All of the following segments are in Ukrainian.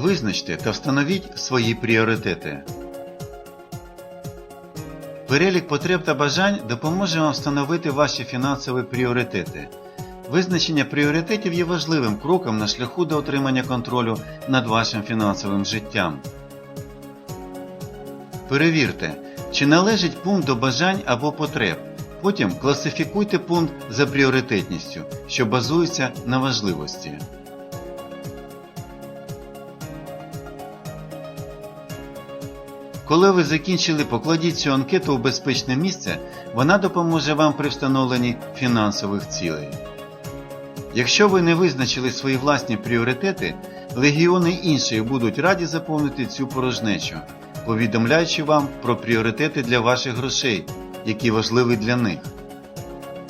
Визначте та встановіть свої пріоритети. Перелік потреб та бажань допоможе вам встановити ваші фінансові пріоритети. Визначення пріоритетів є важливим кроком на шляху до отримання контролю над вашим фінансовим життям. Перевірте, чи належить пункт до бажань або потреб. Потім класифікуйте пункт за пріоритетністю, що базується на важливості. Коли ви закінчили, покладіть цю анкету у безпечне місце, вона допоможе вам при встановленні фінансових цілей. Якщо ви не визначили свої власні пріоритети, легіони інших будуть раді заповнити цю порожнечу, повідомляючи вам про пріоритети для ваших грошей, які важливі для них.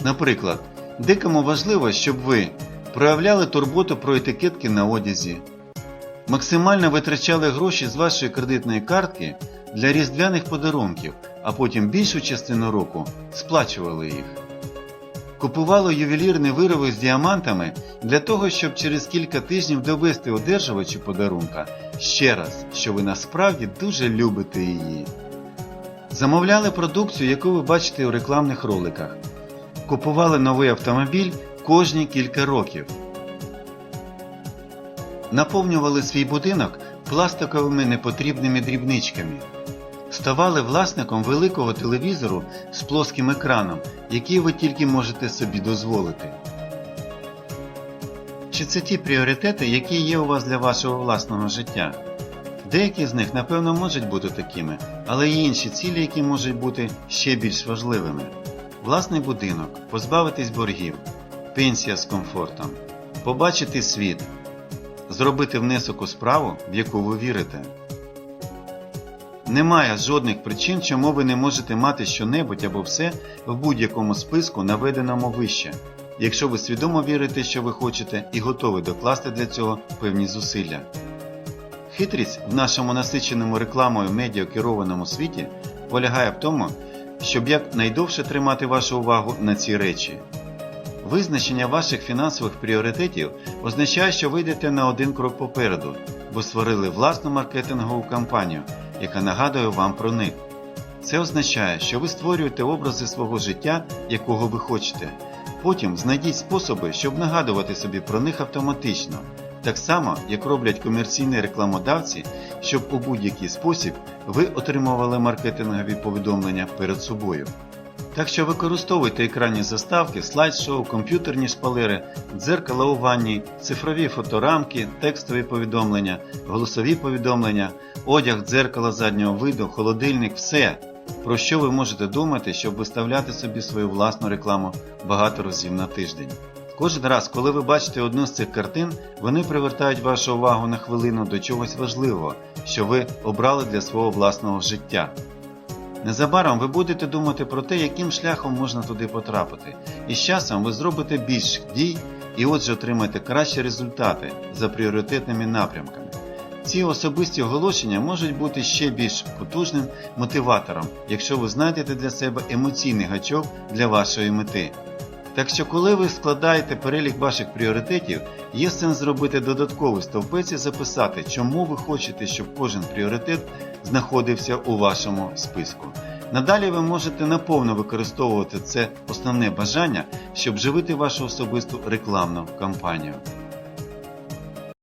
Наприклад, декому важливо, щоб ви проявляли турботу про етикетки на одязі, максимально витрачали гроші з вашої кредитної картки для різдвяних подарунків, а потім більшу частину року сплачували їх. Купували ювелірні вироби з діамантами для того, щоб через кілька тижнів довести одержувачу подарунка ще раз, що ви насправді дуже любите її. Замовляли продукцію, яку ви бачите у рекламних роликах. Купували новий автомобіль кожні кілька років. Наповнювали свій будинок пластиковими непотрібними дрібничками. Ставали власником великого телевізору з плоским екраном, який ви тільки можете собі дозволити. Чи це ті пріоритети, які є у вас для вашого власного життя? Деякі з них, напевно, можуть бути такими, але є інші цілі, які можуть бути ще більш важливими. Власний будинок, позбавитись боргів, пенсія з комфортом, побачити світ, зробити внесок у справу, в яку ви вірите. Немає жодних причин, чому ви не можете мати щонебудь або все в будь-якому списку, наведеному вище, якщо ви свідомо вірите, що ви хочете, і готові докласти для цього певні зусилля. Хитрість в нашому насиченому рекламою медіа керованому світі полягає в тому, щоб якнайдовше тримати вашу увагу на ці речі. Визначення ваших фінансових пріоритетів означає, що ви йдете на один крок попереду, бо створили власну маркетингову кампанію, яка нагадує вам про них. Це означає, що ви створюєте образи свого життя, якого ви хочете. Потім знайдіть способи, щоб нагадувати собі про них автоматично, так само, як роблять комерційні рекламодавці, щоб у будь-який спосіб ви отримували маркетингові повідомлення перед собою. Так що використовуйте екранні заставки, слайд-шоу, комп'ютерні шпалери, дзеркала у ванні, цифрові фоторамки, текстові повідомлення, голосові повідомлення, одяг, дзеркало заднього виду, холодильник, все, про що ви можете думати, щоб виставляти собі свою власну рекламу багато разів на тиждень. Кожен раз, коли ви бачите одну з цих картин, вони привертають вашу увагу на хвилину до чогось важливого, що ви обрали для свого власного життя. Незабаром ви будете думати про те, яким шляхом можна туди потрапити, і з часом ви зробите більш дій і отже отримаєте кращі результати за пріоритетними напрямками. Ці особисті оголошення можуть бути ще більш потужним мотиватором, якщо ви знайдете для себе емоційний гачок для вашої мети. Так що, коли ви складаєте перелік ваших пріоритетів, є сенс зробити додатковий стовпець і записати, чому ви хочете, щоб кожен пріоритет знаходився у вашому списку. Надалі ви можете наповно використовувати це основне бажання, щоб живити вашу особисту рекламну кампанію.